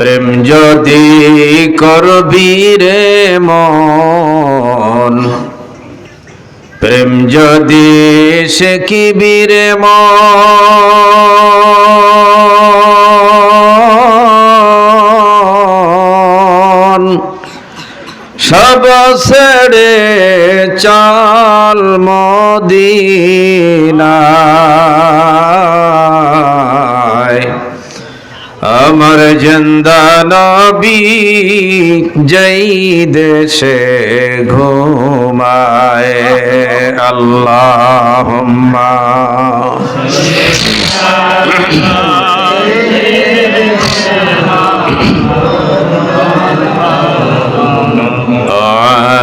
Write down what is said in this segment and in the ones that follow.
প্রেম যদি করবি রে মন, প্রেম যদি সে কি বীরে মন, সব ছেড়ে চাল মদিনায়। আমার জন্দা নবী যেই দেশে ঘুমায় আল্লাহ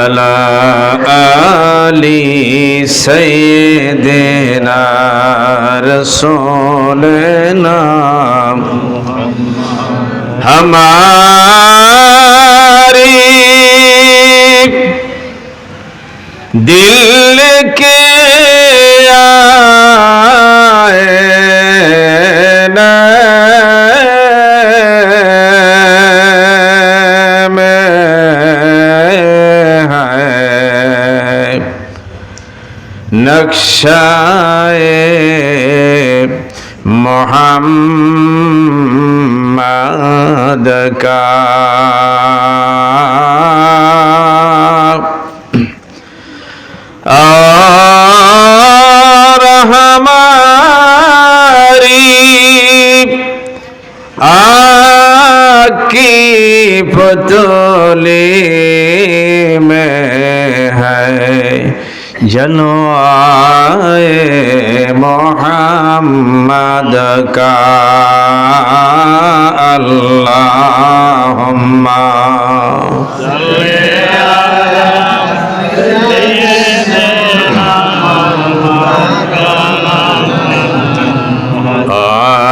وعلى آل سيدنا رسولنا ہماری دل کے آئے नक्शाए मोहम्मद का। और हमारी आकी पुतली জনয়ে মোহাম্মদ কাল্লাহম্মা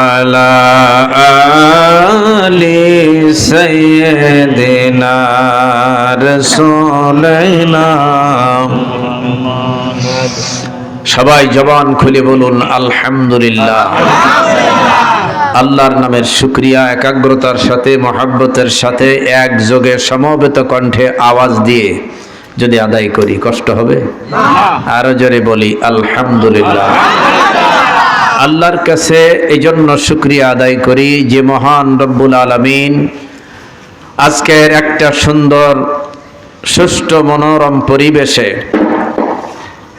আলা আলি সৈয়দিনা রসুলনা সবাই জবান খুলে বলুন, আলহামদুলিল্লাহ। আল্লাহর নামের শুক্রিয়া, একাগ্রতার সাথে, মহাব্বতের সাথে একযোগে সমবেত কণ্ঠে আওয়াজ দিয়ে যদি আদায় করি, কষ্ট হবে? আরও জোরে বলি, আলহামদুলিল্লাহ। আল্লাহর কাছে এই জন্য শুক্রিয়া আদায় করি যে মহান রব্বুল আলমিন আজকের একটা সুন্দর, সুষ্ঠু, মনোরম পরিবেশে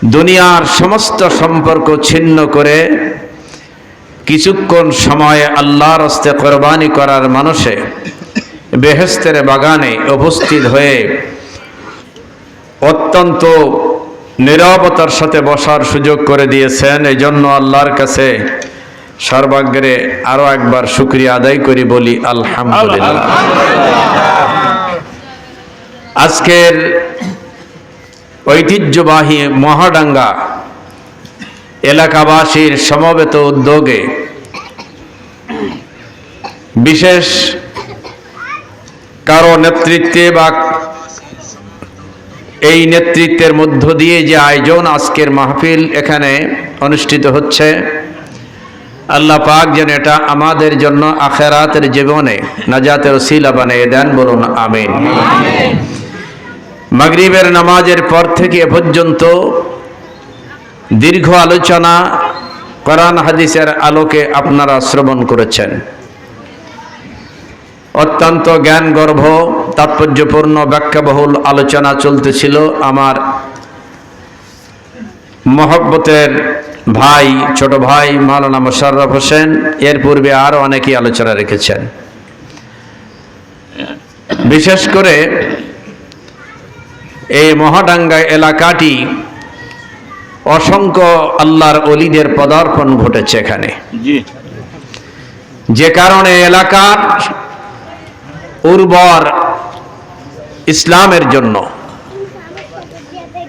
দুনিয়ার সমস্ত সম্পর্ক ছিন্ন করে কিছুক্ষণ সময় আল্লাহর হস্তে কোরবানি করার মানুষে বেহেস্তের বাগানে উপস্থিত হয়ে অত্যন্ত নিরবতার সাথে বসার সুযোগ করে দিয়েছেন। এই জন্য আল্লাহর কাছে সর্বাগ্রে আরও একবার শুক্রিয়া আদায় করি বলি আলহামদুলিল্লাহ। আজকের ঐতিহ্যবাহী মহাডাঙ্গা এলাকাবাসীর সমবেত উদ্যোগে বিশেষ কারও নেতৃত্বে বা এই নেতৃত্বের মধ্য দিয়ে যে আয়োজন আজকের মাহফিল এখানে অনুষ্ঠিত হচ্ছে, আল্লাহ পাক যেন এটা আমাদের জন্য আখেরাতের জীবনে নাজাতের ওসিলা বানিয়ে দেন, বলুন আমিন। মাগরিবের নামাজের পর থেকে এ পর্যন্ত দীর্ঘ আলোচনা কোরআন হাদিসের আলোকে আপনারা শ্রবণ করেছেন। অত্যন্ত জ্ঞান গর্ভ তাৎপর্যপূর্ণ ব্যাখ্যাবহুল আলোচনা চলতেছিল আমার মহব্বতের ভাই, ছোট ভাই মাওলানা মোশাররফ হোসেন। এর পূর্বে আরও অনেকেই আলোচনা রেখেছেন। বিশেষ করে এই মহাডাঙ্গা এলাকাটি অসংখ্য আল্লাহর অলিদের পদার্পণ ঘটেছে এখানে। যে কারণে এলাকার উর্বর ইসলামের জন্য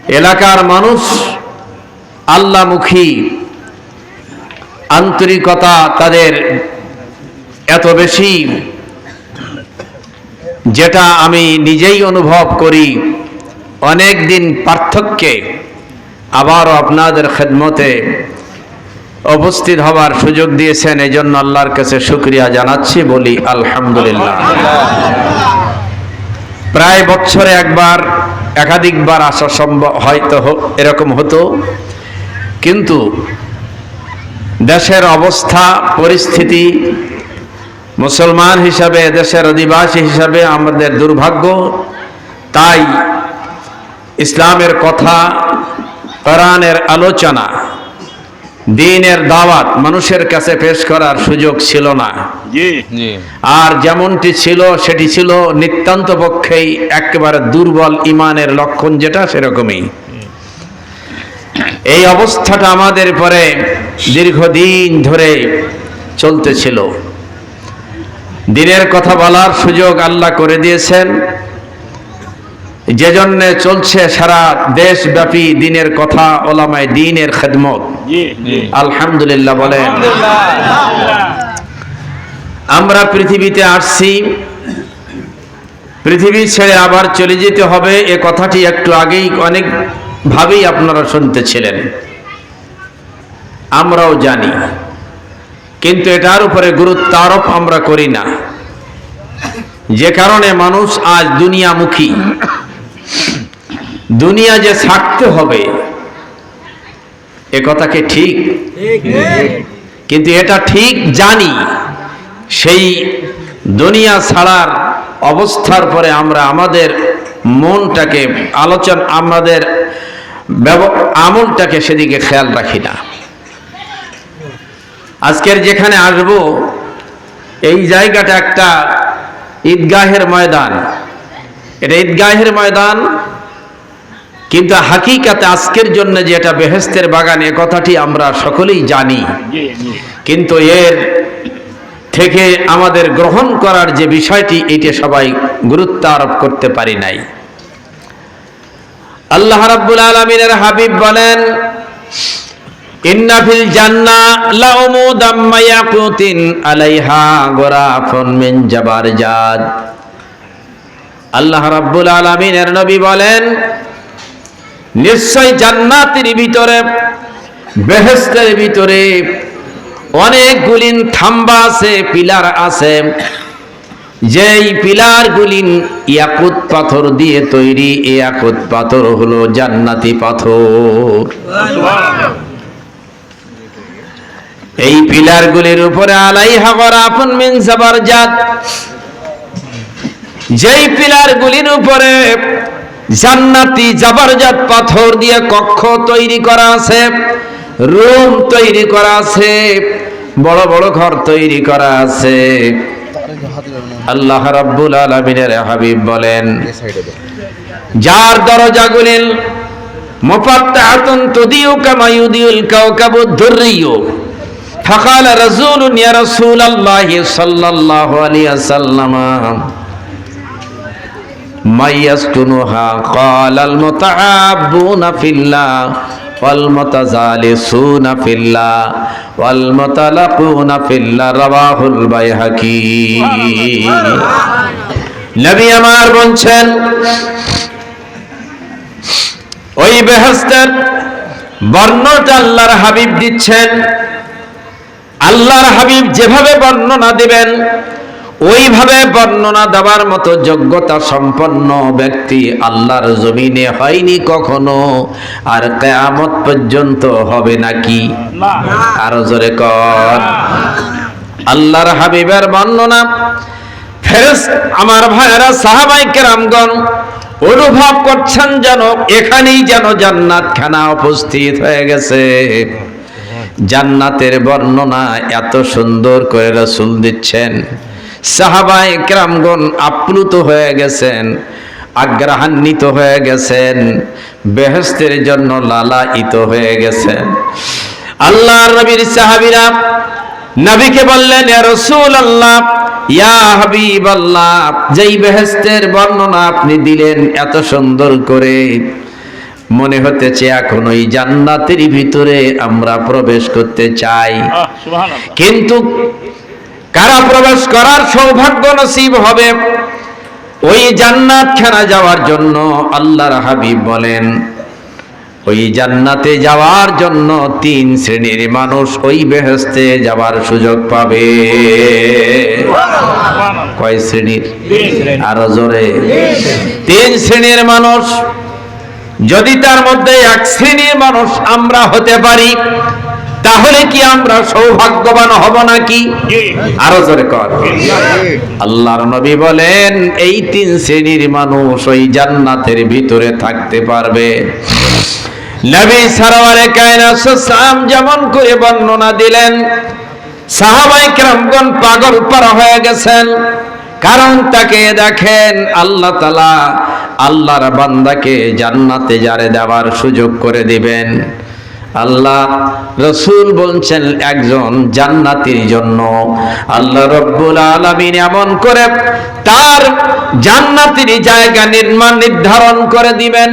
এলাকার মানুষ আল্লামুখী আন্তরিকতা তাদের এত বেশি যেটা আমি নিজেই অনুভব করি। অনেক দিন পার্থক্যে আবারও আপনাদের খেদমতে উপস্থিত হবার সুযোগ দিয়েছেন এই জন্য আল্লাহর কাছে শুক্রিয়া জানাচ্ছি বলি আলহামদুলিল্লাহ। প্রায় বছরে একবার, একাধিকবার আসা সম্ভব হয়তো এরকম হতো, কিন্তু দেশের অবস্থা, পরিস্থিতি, মুসলমান হিসাবে, দেশের অধিবাসী হিসাবে আমাদের দুর্ভাগ্য, তাই ইসলামের কথা কোরআনের আলোচনা দিনের দাওয়াত মানুষের কাছে পেশ করার সুযোগ ছিল না। জি। জি। আর যেমনটি ছিল সেটি ছিল নিতান্ত পক্ষেই একেবারে দুর্বল ইমানের লক্ষণ যেটা সেরকমই। এই অবস্থাটা আমাদের পরে দীর্ঘদিন ধরে চলতেছিল। দিনের কথা বলার সুযোগ আল্লাহ করে দিয়েছেন। যে জন্য চলছে সারা দেশব্যাপী দিনের কথা ওলামায় দিনের খেদমত। আলহামদুলিল্লাহ বলেন। আমরা পৃথিবীতে আসছি পৃথিবী ছেড়ে আবার চলে যেতে হবে এ কথাটি একটু আগেই অনেক ভাবেই আপনারা শুনতেছিলেন। আমরাও জানি কিন্তু এটার উপরে গুরুত্ব আরোপ আমরা করি না। যে কারণে মানুষ আজ দুনিয়ামুখী। দুনিয়া যে ছাড়তে হবে এ কথাকে ঠিক। কিন্তু এটা ঠিক জানি সেই দুনিয়া ছাড়ার অবস্থার পরে আমরা আমাদের মনটাকে আলোচনা আমাদের ব্যব- আমলটাকে সেদিকে খেয়াল রাখি না। আজকের যেখানে আসব এই জায়গাটা একটা ঈদগাহের ময়দান। এটা ঈদগাহের ময়দান কিন্তু হাকিকাতে আজকের জন্য যে এটা বেহেস্তের বাগান এ কথাটি আমরা সকলেই জানি। কিন্তু এর থেকে আমাদের গ্রহণ করার যে বিষয়টি এটা সবাই গুরুত্ব আরোপ করতে পারি নাই। আল্লাহ রাব্বুল আলামিনের হাবিব বলেন ইন্নাফিল জান্না লাউমুদাম মায়াকুতিন আলাইহা গোরাফুন মিন জাবারজাদ আল্লাহ রাব্বুল আলামিনের নবী বলেন নিশ্চয় জান্নাতের ভিতরে বেহেস্তের ভিতরে অনেকগুলি থাম্বা আছে, পিলার আছে। যেই পিলার গুলিন ইয়াকুত পাথর দিয়ে তৈরি, ইয়াকুত পাথর হলো জান্নাতি পাথর। এই পিলার গুলির উপরে আলাই হাগর আপন মিন জাবারজাত। যেই পিলার গুলির উপরে জান্নাতি জাবারজাত পাথর দিয়ে কক্ষ তৈরি করা আছে, রুম তৈরি করা আছে, বড় বড় ঘর তৈরি করা আছে। আল্লাহ রাব্বুল আলামিনের হাবিব বলেন, যার দরজা গুলিল, মুফাত্তাহাতুন তুদিউ কামা ইউদিউল কাওকাবু দুররিয়ু। ফাকালা রাসূলুন ইয়া রাসূলাল্লাহি সাল্লাল্লাহু আলাইহি ওয়াসাল্লাম। মাইয়াসকুনুহা ক্বালাল মুতাআব্বুনা ফিল্লাহ, ওয়াল মুতাযালিসুনা ফিল্লাহ, ওয়াল মুতালাকুনা ফিল্লাহ, রাওয়াহুল বাইহাকি। নবী আমার বলছেন, ওই বেহেশতের বর্ণটা আল্লাহর হাবিব দিচ্ছেন। আল্লাহর হাবিব যেভাবে বর্ণনা দিবেন ওইভাবে বর্ণনা দেওয়ার মতো যোগ্যতা সম্পন্ন ব্যক্তি আল্লাহর জমিনে হয়নি কখনো আর কেয়ামত পর্যন্ত হবে নাকি? আরও জোরে কর। আল্লাহর হাবিবের বর্ণনা ফেরেস আমার ভাইয়েরা সাহাবাই কেরামগণ অনুভব করছেন যেন এখানেই যেন জান্নাত খানা উপস্থিত হয়ে গেছে। জান্নাতের বর্ণনা এত সুন্দর করে রসুল দিচ্ছেন। সাহাবাই কেরামগণ আপ্লুত হয়ে গেছেন আগ্রাহান্বিত হয়ে গেছেন বেহেস্তের জন্য লালায়িত হয়ে গেছেন। আল্লাহ নবীর সাহাবিরা নবীকে বললেন রাসূল আল্লাহ ইয়া হাবিব আল্লাহ যেই বেহেস্তের বর্ণনা আপনি দিলেন এত সুন্দর করে মনে হতেছে এখন ওই জান্নাতের ভিতরে আমরা প্রবেশ করতে চাই। কিন্তু কারা প্রবেশ করার সৌভাগ্য নসিব হবে? ওই জান্নাত খানা যাওয়ার জন্য আল্লাহর হাবিব বলেন, ওই জান্নাতে যাওয়ার জন্য তিন শ্রেণির মানুষ ওই বেহেস্তে যাওয়ার সুযোগ পাবে। কয় শ্রেণির? আরও জোরে। তিন শ্রেণির মানুষ, যদি তার মধ্যে এক শ্রেণির মানুষ আমরা হতে পারি তাহলে কি আমরা সৌভাগ্যবান হব নাকি? আরও জোরে কর। আল্লাহর নবী বলেন এই তিন শ্রেণির মানুষ ওই জান্নাতের ভিতরে থাকতে পারবে। নবী সারওয়ারে কায়নাত সাল্লাম যেমন করে বর্ণনা দিলেন সাহাবাই কেরামগণ পাগল পারা হয়ে গেছেন। কারণ তাকে দেখেন আল্লাহ তালা আল্লাহর বান্দাকে জান্নাতে যারে দেওয়ার সুযোগ করে দিবেন। আল্লাহ রসুল বলছেন একজন জান্নাতির জন্য। আল্লাহ রব্বুল আলামিন এমন করে তার জান্নাতির জায়গা নির্মাণ নির্ধারণ করে দিবেন।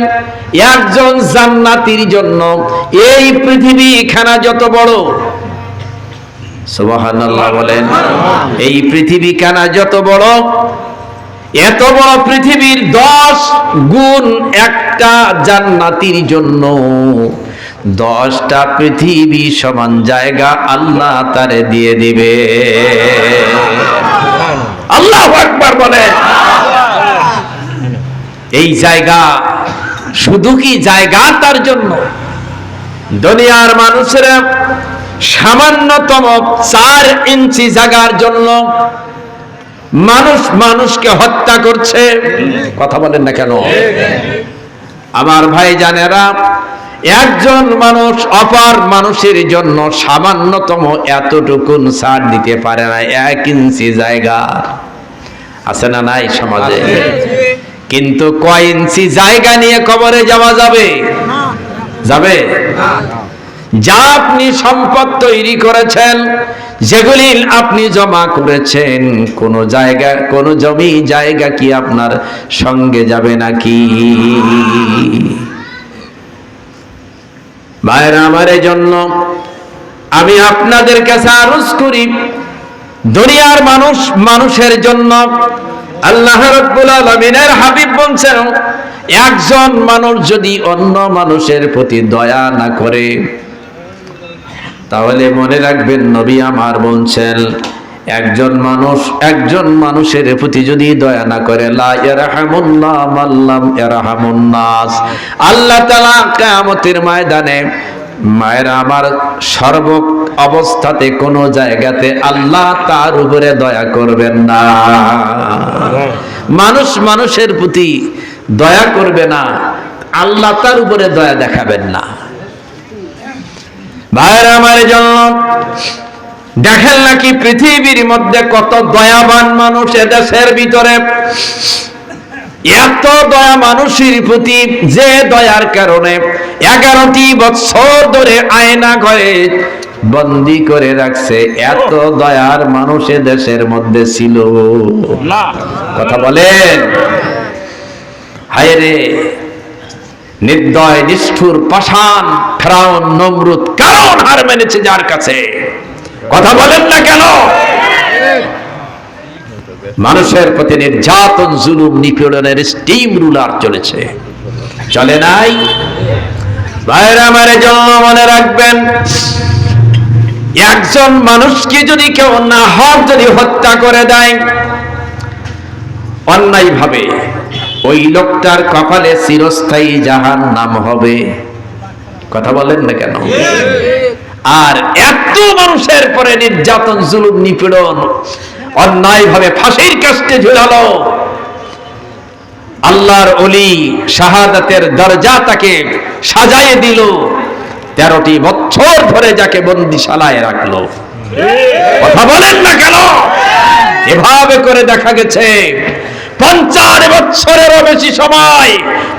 একজন জান্নাতির জন্য এই পৃথিবী খানা যত বড়। সুবহানাল্লাহ বলেন, এই পৃথিবী কানা যত বড়? এত বড় পৃথিবীর দশ গুণ একটা জান্নাতির জন্য। দশটা পৃথিবী সমান জায়গা আল্লাহ তারে দিয়ে দিবে। আল্লাহ একবার বলেন। এই জায়গা শুধু কি জায়গা তার জন্য? দুনিয়ার মানুষেরা সামান্যতম চার ইঞ্চি জায়গার জন্য মানুষ মানুষকে হত্যা করছে। কথা বলেন না কেন? আমার ভাই জানেরা একজন মানুষ অপার মানুষের জন্য সামান্যতম এতটুকুন ছাড় দিতে পারে না এক ইঞ্চি জায়গা। আছে না নাই সমাজে? কিন্তু কয় ইঞ্চি জায়গা নিয়ে কবরে যাওয়া যাবে? যাবে? যা আপনি সম্পদ তৈরি করেছেন যেগুলি আপনি জমা করেছেন কোন জায়গা কোন জমি জায়গা কি আপনার সঙ্গে যাবে নাকি? ভাইরা আমার জন্য আমি আপনাদের কাছে আরজ করি, দুনিয়ার মানুষ মানুষের জন্য আল্লাহ রব্বুল আলমিনের হাবিব বলছেন, একজন মানুষ যদি অন্য মানুষের প্রতি দয়া না করে, তাহলে মনে রাখবেন নবী আমার বলছেন একজন মানুষ, একজন মানুষের প্রতি যদি দয়া না করে আল্লাহ তাআলা কিয়ামতের ময়দানে, মায়ের আমার সর্ব অবস্থাতে কোনো জায়গাতে আল্লাহ তার উপরে দয়া করবেন না। মানুষ মানুষের প্রতি দয়া করবে না, আল্লাহ তার উপরে দয়া দেখাবেন না। ভাইয়ের আমার জন্য দেখেন নাকি পৃথিবীর মধ্যে কত দয়াবান মানুষ এদেশের ভিতরে? এত দয়া মানুষের প্রতি যে দয়ার কারণে এগারোটি বছর ধরে আয়না ঘরে বন্দি করে রাখছে এত দয়ার মানুষ দেশের মধ্যে ছিল। কথা বলেন। হায় রে নির্দয় নিষ্ঠুর পাষাণ ফেরাউন নমরুদ কারণ হার মেনেছে যার কাছে? কথা বলেন না কেন? মানুষের প্রতি নির্যাতন, জুলুম, নিপীড়নের স্টিম রুলার চলেছে। চলে নাই? বাইরে আমার জন্য মনে রাখবেন, একজন মানুষকে যদি কেউ না হক যদি হত্যা করে দেয় অন্যায় ভাবে ওই লোকটার কপালে চিরস্থায়ী জাহান নাম হবে। কথা বলেন না কেন? আর এত মানুষের পরে নির্যাতন, জুলুম, নিপীড়ন অন্যায় ভাবে ফাঁসির কাস্টে ঝুলালো আল্লাহর অলি শাহাদাতের দরজা তাকে সাজায়ে দিল। তেরোটি বছর ধরে যাকে বন্দিশালায় রাখল। কথা বলেন না কেন? এভাবে করে দেখা গেছে, পঞ্চাশ বছরেরও বেশি সময়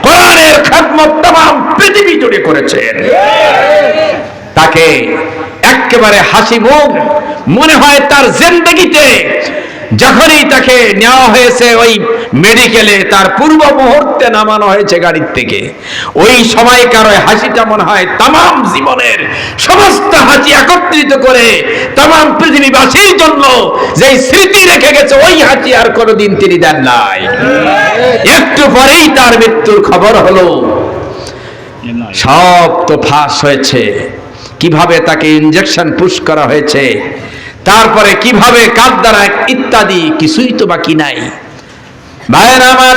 কোরআনের খাদমত তাম পৃথিবী জুড়ে করেছেন। তাকে একেবারে হাসি মুখ, মনে হয় তার জিন্দগিতে যখনই তাকে নেওয়া হয়েছে ওই মেডিকেলে তার পূর্ব মুহূর্তে নামানো হয়েছে গাড়ির থেকে। ওই সময়কার ওই হাসিটা মনে হয় তাম জীবনের সমস্ত হাসি একত্রিত করে তাম পৃথিবীবাসীর জন্য যে স্মৃতি রেখে গেছে, ওই হাসি আর কোনোদিন তিনি দেন নাই। একটু পরেই তার মৃত্যুর খবর হলো। সব তো ফাঁস হয়েছে। কীভাবে তাকে ইনজেকশন পুশ করা হয়েছে, তারপরে কীভাবে কার দ্বারা ইত্যাদি কিছুই তো বাকি নাই। ভাইয়ের আমার,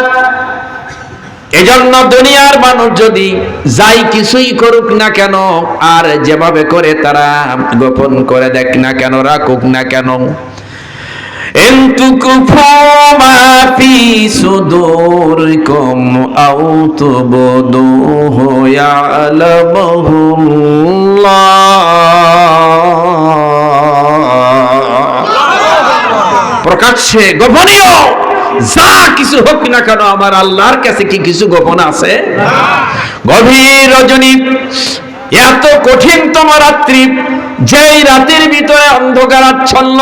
এজন্য দুনিয়ার মানুষ যদি যাই কিছুই করুক না কেন, আর যেভাবে করে তারা গোপন করে দেখ না কেন, রাখুক না কেন সুদূরকুম আও তুবদুহ প্রকাশ্যে গোপনীয়, যা কিছু হোক না কেন আমার আল্লাহর কাছে কি কিছু গোপন আছে? গভীর রজনী, এত কঠিনতম রাত্রি, যেই রাতের ভিতরে অন্ধকার আচ্ছন্ন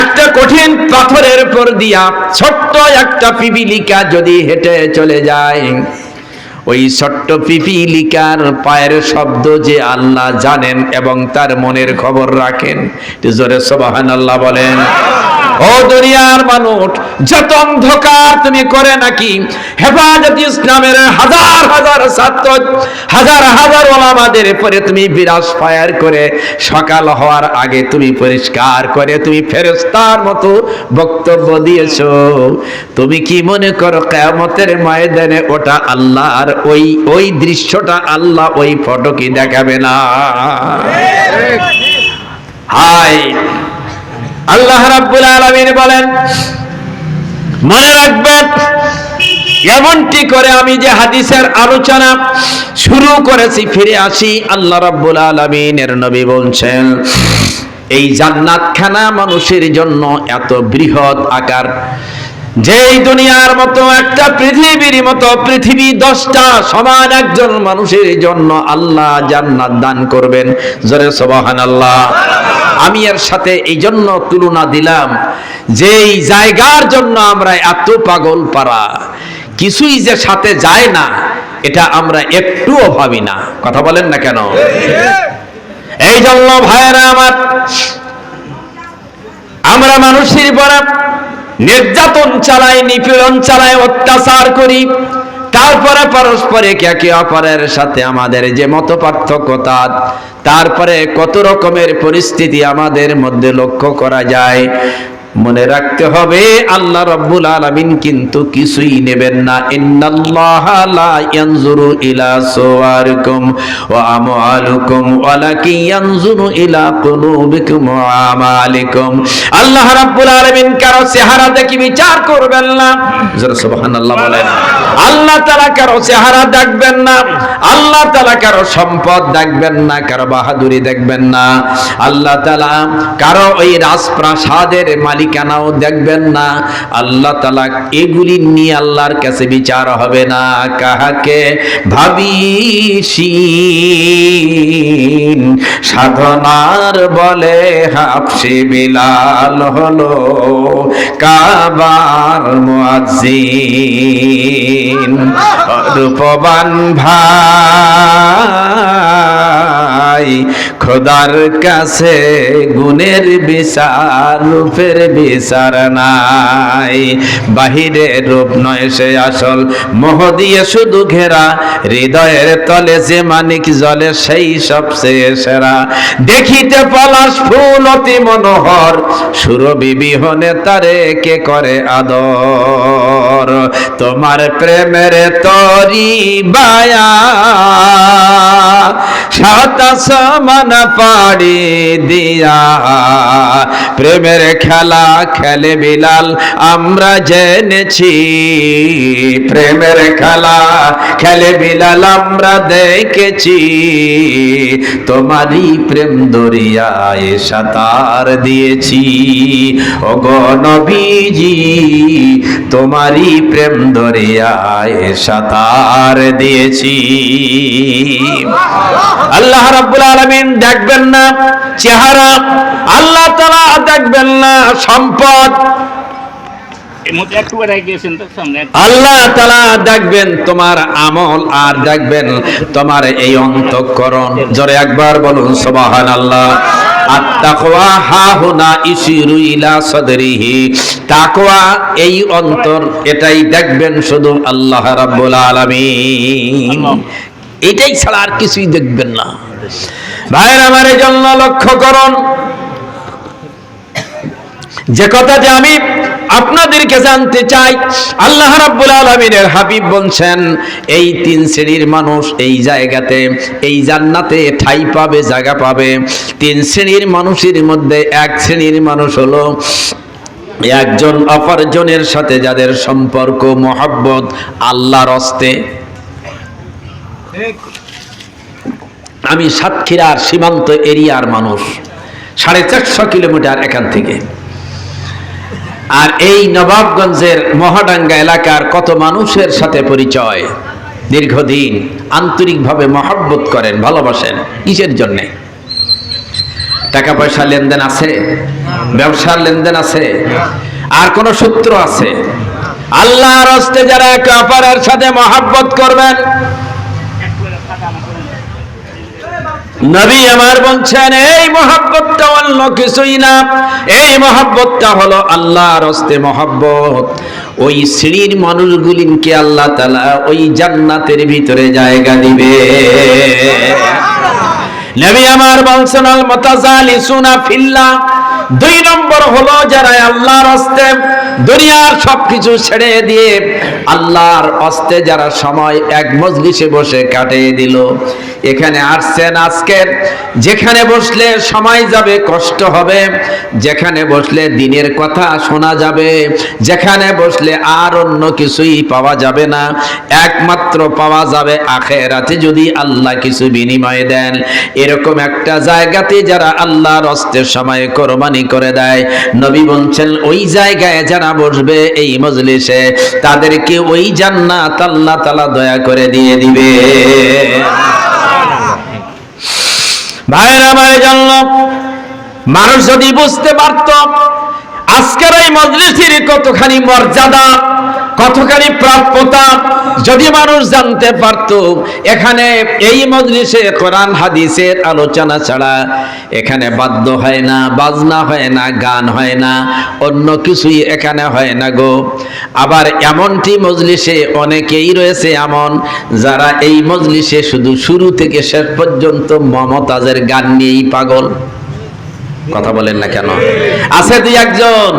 একটা কঠিন পাথরের উপর দিয়া ছোট্ট একটা পিপিলিকা যদি হেঁটে চলে যায়। ওই ছোট্ট পিপিলিকার পায়ের শব্দ যে আল্লাহ জানেন এবং তার মনের খবর রাখেন জোরে সবাহান আল্লাহ বলেন। ও দুনিয়ার মানুষ, যত অন্ধকার তুমি করে নাকি, হেফাজত ইসলামের হাজার হাজার ছাত্র, হাজার হাজার ওলামাদের পরে তুমি বিরাজ ফায়ার করে, সকাল হওয়ার আগে তুমি পরিষ্কার করে তুমি ফেরেস্তার মতো বক্তব্য দিয়েছ। তুমি কি মনে করো কেয়ামতের ময়দানে ওটা আল্লাহর ওই ওই দৃশ্যটা আল্লাহ ওই ফটো কি দেখাবে না। হাই আল্লাহ রাব্বুল আলামিন বলেন, মনে রাখবেন, এমনটি করে আমি যে হাদিসের আলোচনা শুরু করেছি, ফিরে আসি, আল্লাহ রাব্বুল আলামিনের নবী বলছেন, এই জান্নাতখানা মানুষের জন্য এত বৃহৎ আকার যেই দুনিয়ার মতো একটা পৃথিবীর মতো পৃথিবী দশটা সমান একজন মানুষের জন্য আল্লাহ জান্নাত দান করবেন। জোরে সবাহান আল্লাহ আমি এর সাথে এই জন্য তুলনা দিলাম যে এই জায়গার জন্য আমরা এত পাগল পারা, কিছুই যে সাথে যায় না, এটা আমরা একটুও ভাবি না। কথা বলেন না কেন? এই জন্য ভাইয়েরা আমার, আমরা মানুষের পরা নির্যাতন চালাই, নিপীড়ন চালায় অত্যাচার করি। তারপরে পরস্পরে একে অপরের সাথে আমাদের যে মত পার্থক্যতা তারপরে কত রকমের পরিস্থিতি আমাদের মধ্যে লক্ষ্য করা যায়। মনে রাখতে হবে, আল্লাহ রব্বুল আলামিন কিন্তু কিছুই নেবেন না। ইন্নাল্লাহ লা ইয়ানজুরু ইলা সুওয়ারিকুম ওয়া আমওয়ালিকুম, ওয়ালাকিন ইয়ানজুরু ইলা কুলুবিকুম ওয়া আমালিকুম। আল্লাহ রাব্বুল আলামিন কারও চেহারা বিচার করবেন না। জোরে সুবহানাল্লাহ আল্লাহ তাআলা কারও চেহারা দেখবেন না, আল্লাহ তাআলা কারও সম্পদ দেখবেন না, কারও বাহাদুরি দেখবেন না। আল্লাহ তাআলা কারও ওই রাজপ্রাসাদের মালিকানাও দেখবেন না। আল্লাহ তালা এগুলি নিয়ে আল্লাহর কাছে বিচার হবে না। কাহাকে? ভাবিসিন। সাধনার বলে হাফসি বিলাল হলো কাবার মুয়াজ্জিন। রূপবান ভাই। খোদার কাছে গুণের বিচার, রূপের বিচার নাই। বাহিরে রূপ নয়, সে আসল মোহ দিয়ে শুধু ঘেরা। হৃদয়ের তলে যে মানিক জলে, সেই সবচেয়ে সেরা। দেখিতে পলাশ ফুল অতি মনোহর সুরবি বিহনে তারে কে করে আদর? তোমার প্রেমের তরি বায়া সাত সমান পাড়ি দিয়া। প্রেমের খেলা খেলে বিলাল, আমরা জেনেছি। প্রেমের খেলা খেলে বিলাল, আমরা দেখেছি। তোমারই প্রেম দরিয়ায় সাঁতার দিয়েছি। ওগো নবীজি, তোমারই প্রেম দরিয়ায় সাঁতার দিয়েছি। আল্লাহ রাব্বুল আলামিন দেখবেন না চেহারা আল্লাহ তাআলা দেখবেন না সম্পদ। আল্লাহ তাআলা দেখবেন তোমার আমল আর দেখবেন তোমার এই অন্তঃকরণ। জোরে একবার বলুন সাদরিহি। তাকওয়া এই অন্তর এটাই দেখবেন শুধু আল্লাহ রাব্বুল আলামিন। এটাই ছাড়া আর কিছুই দেখবেন না। ভাইয়ের আমার এই জন্য লক্ষ্য করুন, যে কথা যে আমি আপনাদেরকে জানতে চাই, আল্লাহ রাব্বুল আলামিনের হাবিব বলছেন, এই তিন শ্রেণির মানুষ এই জায়গাতে, এই জান্নাতে ঠাই পাবে, জায়গা পাবে। তিন শ্রেণির মানুষের মধ্যে এক শ্রেণির মানুষ হলো একজন অপরজনের সাথে যাদের সম্পর্ক, মহাব্বত, আল্লাহর হস্তে আমি সাতক্ষীরার সীমান্ত এরিয়ার মানুষ, সাড়ে চারশো কিলোমিটার এখান থেকে। আর এই নবাবগঞ্জের মহাডাঙ্গা এলাকার কত মানুষের সাথে পরিচয়? দীর্ঘদিন আন্তরিকভাবে মহাব্বত করেন, ভালোবাসেন, কিসের জন্যে? টাকা পয়সা লেনদেন আছে, ব্যবসার লেনদেন আছে, আর কোন সূত্র আছে? আল্লাহর হস্তে যারা একে অপরের সাথে মহাব্বত করবেন নবী আমার বলছেন এই মহাব্বতটা অন্য কিছুই না। এই মহাব্বতটা হলো আল্লাহর হস্তে মহাব্বত। ওই শ্রেণির মানুষগুলিকে আল্লাহ তালা ওই জান্নাতের ভিতরে জায়গা দিবে। নবী আমার বলছেন আল মুতাজালিসুনা ফিল্লাহ। দুই নম্বর হলো যারা আল্লাহর হস্তে দুনিয়ার সবকিছু ছেড়ে দিয়ে আল্লাহর হস্তে যারা সময় এক মজলিসে বসে কাটিয়ে দিল। এখানে আসছেন আজকের। যেখানে বসলে সময় যাবে, কষ্ট হবে। যেখানে বসলে দিনের কথা শোনা যাবে। যেখানে বসলে আর অন্য কিছুই পাওয়া যাবে না। একমাত্র পাওয়া যাবে আখেরাতে যদি আল্লাহ কিছু বিনিময় দেন। এরকম একটা জায়গাতে যারা আল্লাহর হস্তের সময় কোরবানি করে দেয়। নবী বলছেন, ওই জায়গায় যারা বসবে এই মজলিসে, তাদেরকে ওই জান্নাত আল্লাহ তালা দয়া করে দিয়ে দিবে। ভাইরা ভাই জানল মানুষ যদি বুঝতে পারত, আজকের এই মজলিসের কতখানি মর্যাদা কতখানি প্রাপ্যতা? যদি মানুষ জানতে পারত, এখানে এই মজলিসে কোরআন, হাদিসের আলোচনা ছাড়া এখানে বাদ্য হয় না, বাজনা হয় না, গান হয় না, অন্য কিছুই এখানে হয় না গো। আবার এমনটি মজলিসে অনেকেই রয়েছে এমন, যারা এই মজলিসে শুধু শুরু থেকে শেষ পর্যন্ত মমতাজের গান নিয়েই পাগল। কথা বলেন না কেন? আছে দুই একজন।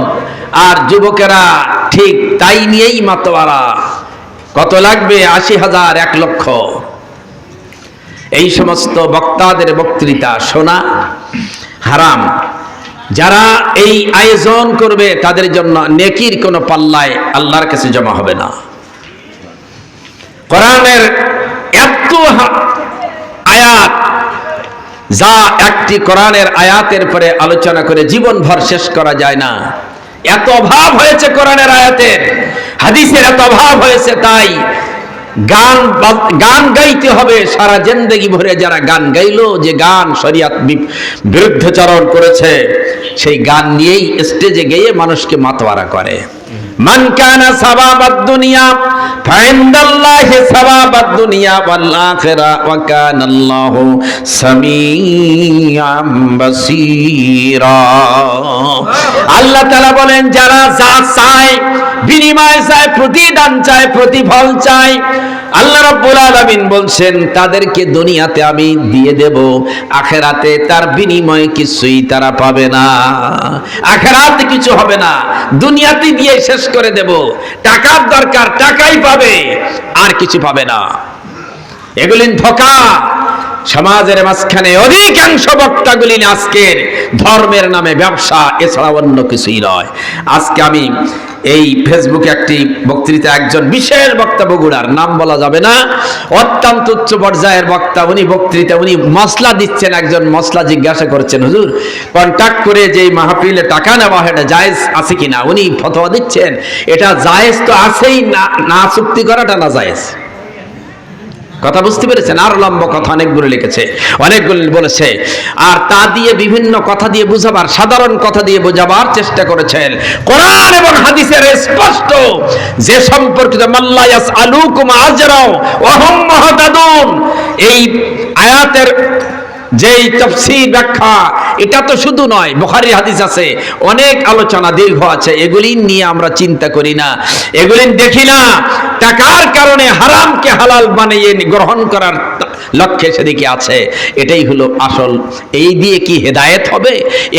আর যুবকেরা ঠিক তাই নিয়েই মাতোয়ারা। কত লাগবে? আশি হাজার, এক লক্ষ। এই সমস্ত বক্তাদের বক্তৃতা শোনা হারাম। যারা এই আয়োজন করবে, তাদের জন্য নেকির কোনো পাল্লায় আল্লাহর কাছে জমা হবে না। কোরআনের এত আয়াত, যা একটি কোরআনের আয়াতের পরে আলোচনা করে জীবনভর শেষ করা যায় না। এত অভাব হয়েছে কোরআনের আয়াতের হাদিসের এত অভাব হয়েছে তাই গান গান গাইতে হবে সারা জিন্দেগি ভরে যারা গান গাইলো, যে গান শরিয়াত বিরুদ্ধচরণ করেছে, সেই গান নিয়েই স্টেজে গিয়ে মানুষকে মাতোয়ারা করে। আল্লাহ তাআলা বলেন, যারা যা চায়, বিনিময় চায়, প্রতিদান চায়, প্রতিফল চায়, আল্লাহ রাব্বুল আলামিন বলছেন, তাদেরকে দুনিয়াতে আমি দিয়ে দেব, আখেরাতে তার বিনিময়ে কিছুই তারা পাবে না। আখেরাতে কিছু হবে না। দুনিয়াতে দিয়ে শেষ করে দেব। টাকার দরকার টাকাই পাবে আর কিছু পাবে না। এগুলিন ধোকা। সমাজের মাঝখানে অধিকাংশ বক্তাগুলি আজকের ধর্মের নামে ব্যবসা, এছাড়া অন্য কিছুই নয়। আজকে আমি এই ফেসবুকে একটি বক্তৃতা একজন বিশেষ বক্তা বগুড়ার নাম বলা যাবে না। অত্যন্ত উচ্চ পর্যায়ের বক্তা, উনি বক্তৃতা, উনি মশলা দিচ্ছেন, একজন মশলা জিজ্ঞাসা করছেন, হুজুর কন্ট্যাক্ট করে যে মাহফিলে টাকা নেওয়া হয়, এটা জায়েজ আছে কিনা? উনি ফতোয়া দিচ্ছেন, এটা জায়েজ তো আছেই না না চুক্তি করাটা না জায়েজ? কথা বুঝতে পেরেছেন? আর লম্বা কথা অনেকগুলো লিখেছে। অনেকগুলো বলেছে, আর তা দিয়ে বিভিন্ন কথা দিয়ে বুঝাবার, সাধারণ কথা দিয়ে বোঝাবার চেষ্টা করেছেন। কোরআন এবং হাদিসের স্পষ্ট যে সম্পর্কিত মাল্লায়াস আলুকুম আজরাও ওহম মহতাদুন। এই আয়াতের যেই তফসির ব্যাখ্যা, এটা তো শুধু নয়, বুখারী হাদিস আছে, অনেক আলোচনা দীর্ঘ আছে, এগুলি নিয়ে আমরা চিন্তা করি না। এগুলি দেখি না। টাকার কারণে হারামকে হালাল বানিয়ে গ্রহণ করার লক্ষ্যে সেদিকে আছে। এটাই হলো আসল। এই দিয়ে কি হেদায়েত হবে?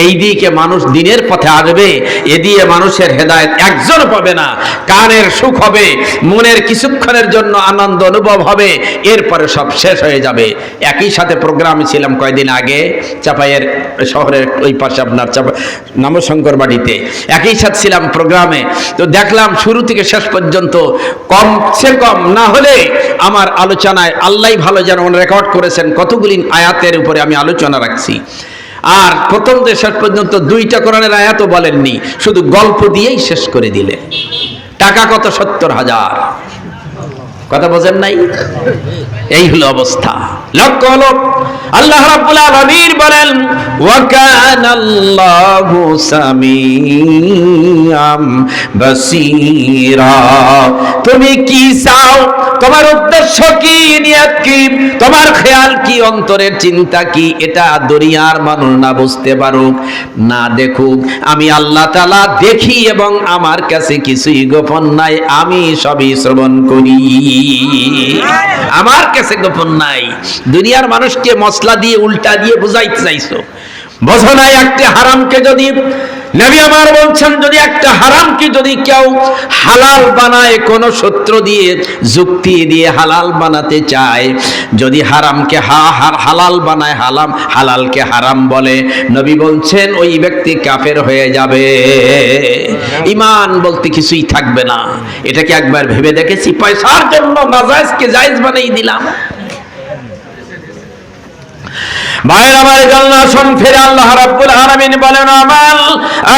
এই দিয়ে কি মানুষ দিনের পথে আসবে? এ দিয়ে মানুষের হেদায়েত একজন পাবে না। কানের সুখ হবে, মনের কিছুক্ষণের জন্য আনন্দ অনুভব হবে, এরপরে সব শেষ হয়ে যাবে। একই সাথে প্রোগ্রামে ছিলাম কয়দিন আগে, চাপাইয়ের শহরের ওই পাশে আপনার নামশঙ্কর বাড়িতে। একই সাথে ছিলাম প্রোগ্রামে তো দেখলাম শুরু থেকে শেষ পর্যন্ত কমসে কম না হলে আমার আলোচনায় আল্লাহ ভালো যেন রেকর্ড করেছেন, কতগুলি আয়াতের উপরে আমি আলোচনা রাখছি। আর প্রথম থেকে শেষ পর্যন্ত দুইটা কোরআনের আয়াত বলেননি, শুধু গল্প দিয়েই শেষ করে দিলেন। টাকা কত? সত্তর হাজার। কথা বোঝেন নাই? এই হলো অবস্থা। লক্ষ্য হলো, আল্লাহ রাব্বুল আলামিন বলেন, ওয়া কানাল্লাহু সামিআম বাসীরা। তুমি কি চাও? তোমার উদ্দেশ্য কি, নিয়ত কি? তোমার খেয়াল কি, অন্তরের চিন্তা কি? এটা দুনিয়ার মানুষ না বুঝতে পারুক, না দেখুক। আমি আল্লাহ তাআলা দেখি এবং আমার কাছে কিছুই গোপন নাই, আমি সবই শ্রবণ করি। আমার কাছে গোপন নাই। দুনিয়ার মানুষকে মশলা দিয়ে, উল্টা দিয়ে বুঝাইতে চাইছো। বোঝো নাই, একটা হারামকে যদি নবী আমার বলছেন, যদি একটা হারামকে যদি কেউ হালাল বানায়, কোন সূত্র দিয়ে, যুক্তি দিয়ে হালাল বানাতে চায়, যদি হারামকে হা হার হালাল বানায়, হালাম, হালালকে হারাম বলে, নবী বলছেন, ওই ব্যক্তি কাফের হয়ে যাবে। ইমান বলতে কিছুই থাকবে না। এটাকে একবার ভেবে দেখেছি, পয়সার জন্য নাজায়েজকে জায়েজ বানিয়ে দিলাম। ভাইয়ের আমার জানলা শোন, ফিরে আল্লাহ রাব্বুল আলামিন বলেন, আমাল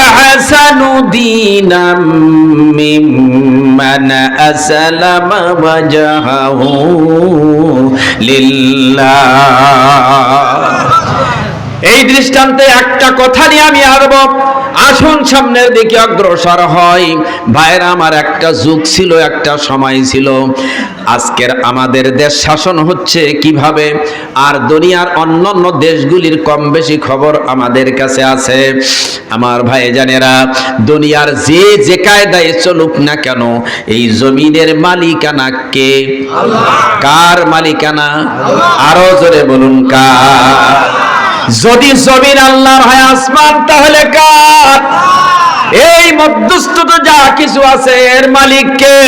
আহসানু দীনাম মিম্মান আসালামা ওয়াজহাহু লিল্লাহ। এই দৃষ্টান্তে একটা কথা নিয়ে আমি আরব আসুন সামনের দিকে অগ্রসর হয়। ভাইরা আমার একটা যুগ ছিল একটা সময় ছিল। আজকের আমাদের দেশ শাসন হচ্ছে কীভাবে? আর দুনিয়ার অন্যান্য দেশগুলির কম বেশি খবর আমাদের কাছে আছে। আমার ভাই জানেরা দুনিয়ার যে যে কায়দায় চলুক না কেন এই জমিনের মালিকানা কে? কার মালিকানা? আরও জোরে বলুন কার? যদি জমিন আল্লাহর হয় আসমান, তাহলে কার? এই মধ্যস্থ তো যা কিছু আছে, এর মালিক কে?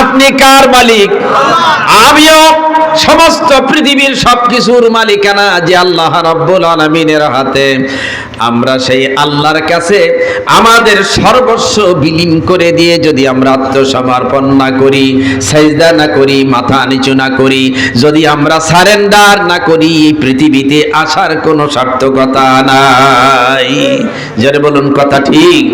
আপনি কার মালিক? আমিও সমস্ত পৃথিবীর সবকিছুর মালিকানা যে আল্লাহ রাব্বুল আলামিনের হাতে। আমরা সেই আল্লাহর কাছে আমাদের সর্বস্ব বিলীন করে দিয়ে যদি আমরা আত্মসমর্পণ না করি, সেজদা না করি, মাথা নিচু না করি, যদি আমরা সারেন্ডার না করি, এই পৃথিবীতে আসার কোনো সার্থকতা নাই। যারা বলুন কথা ঠিক?